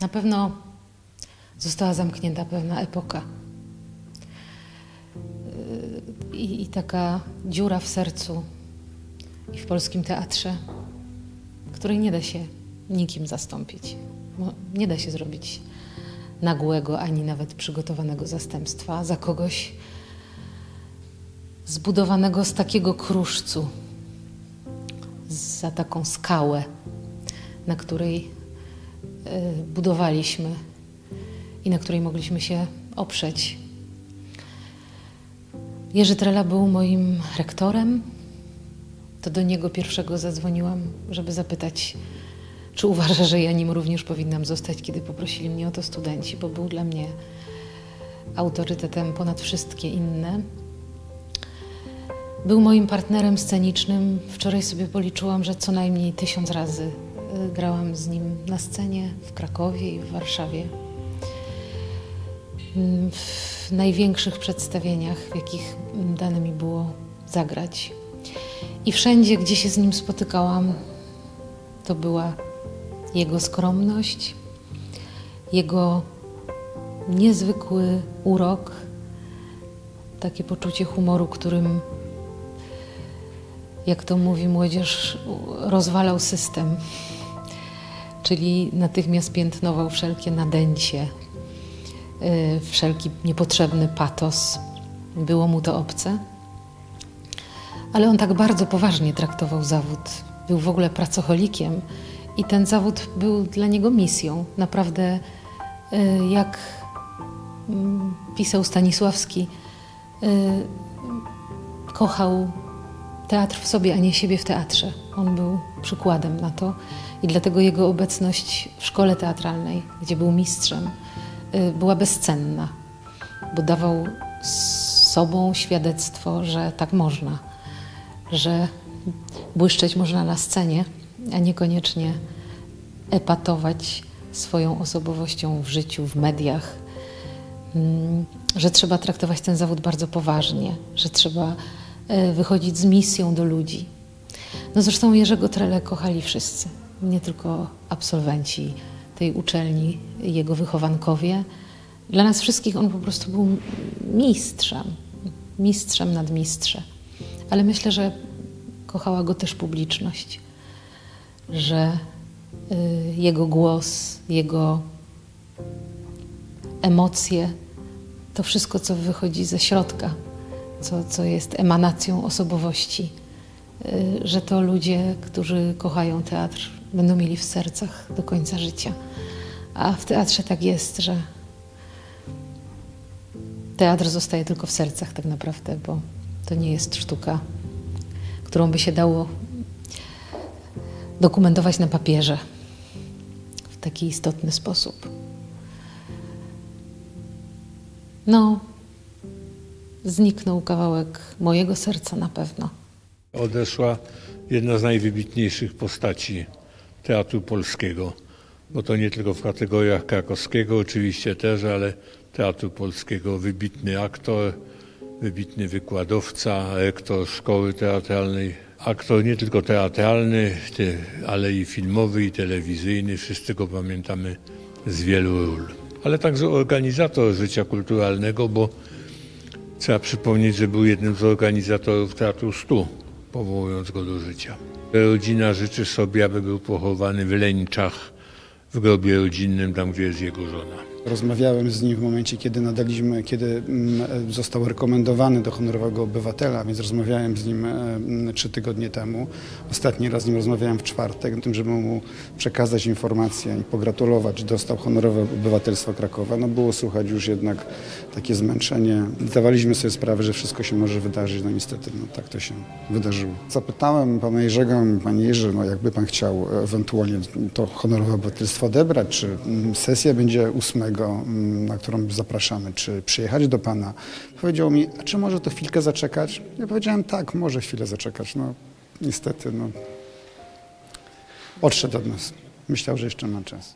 Na pewno została zamknięta pewna epoka. Yy, I, I taka dziura w sercu i w polskim teatrze, której nie da się nikim zastąpić. Nie da się zrobić nagłego ani nawet przygotowanego zastępstwa za kogoś zbudowanego z takiego kruszcu, za taką skałę, na której budowaliśmy i na której mogliśmy się oprzeć. Jerzy Trela był moim rektorem. To do niego pierwszego zadzwoniłam, żeby zapytać, czy uważa, że ja nim również powinnam zostać, kiedy poprosili mnie o to studenci, bo był dla mnie autorytetem ponad wszystkie inne. Był moim partnerem scenicznym. Wczoraj sobie policzyłam, że co najmniej tysiąc razy y, grałam z nim na scenie w Krakowie i w Warszawie. Mm, W największych przedstawieniach, w jakich mm, dane mi było zagrać. I wszędzie, gdzie się z nim spotykałam, to była jego skromność, jego niezwykły urok, takie poczucie humoru, którym jak to mówi młodzież, rozwalał system, czyli natychmiast piętnował wszelkie nadęcie, y, wszelki niepotrzebny patos. Było mu to obce. Ale on tak bardzo poważnie traktował zawód. Był w ogóle pracocholikiem i ten zawód był dla niego misją. Naprawdę, y, jak mm, pisał Stanisławski, y, kochał teatr w sobie, a nie siebie w teatrze. On był przykładem na to i dlatego jego obecność w szkole teatralnej, gdzie był mistrzem, y, była bezcenna, bo dawał sobą świadectwo, że tak można, że błyszczeć można na scenie, a niekoniecznie epatować swoją osobowością w życiu, w mediach mm, że trzeba traktować ten zawód bardzo poważnie, że trzeba wychodzić z misją do ludzi. No zresztą Jerzego Trele kochali wszyscy, nie tylko absolwenci tej uczelni, jego wychowankowie. Dla nas wszystkich on po prostu był mistrzem, mistrzem nad mistrze. Ale myślę, że kochała go też publiczność, że y, jego głos, jego emocje, to wszystko, co wychodzi ze środka, co, co jest emanacją osobowości, y, że to ludzie, którzy kochają teatr, będą mieli w sercach do końca życia. A w teatrze tak jest, że teatr zostaje tylko w sercach, tak naprawdę, bo to nie jest sztuka, którą by się dało dokumentować na papierze w taki istotny sposób. No, zniknął kawałek mojego serca na pewno. Odeszła jedna z najwybitniejszych postaci teatru polskiego, bo to nie tylko w kategoriach krakowskiego oczywiście też, ale teatru polskiego wybitny aktor, wybitny wykładowca, rektor szkoły teatralnej, aktor nie tylko teatralny, ale i filmowy i telewizyjny, wszyscy go pamiętamy z wielu ról. Ale także organizator życia kulturalnego, bo Trzeba przypomnieć, że był jednym z organizatorów Teatru Stu, powołując go do życia. Rodzina życzy sobie, aby był pochowany w Leńczach, w grobie rodzinnym, tam gdzie jest jego żona. Rozmawiałem z nim w momencie, kiedy nadaliśmy, kiedy mm, został rekomendowany do honorowego obywatela, więc rozmawiałem z nim e, trzy tygodnie temu. Ostatni raz z nim rozmawiałem w czwartek, o tym, żeby mu przekazać informację i pogratulować, dostał honorowe obywatelstwo Krakowa. No było słuchać już jednak takie zmęczenie. Zdawaliśmy sobie sprawę, że wszystko się może wydarzyć, no niestety no, tak to się wydarzyło. Zapytałem pana Jerzego, panie Jerzy, no jakby pan chciał e, ewentualnie to honorowe obywatelstwo odebrać, czy mm, sesja będzie 8 Mm, na którą zapraszamy, czy przyjechać do pana, powiedział mi, a czy może to chwilkę zaczekać? Ja powiedziałem, tak, może chwilę zaczekać. No, niestety, no. Odszedł od nas. Myślał, że jeszcze ma czas.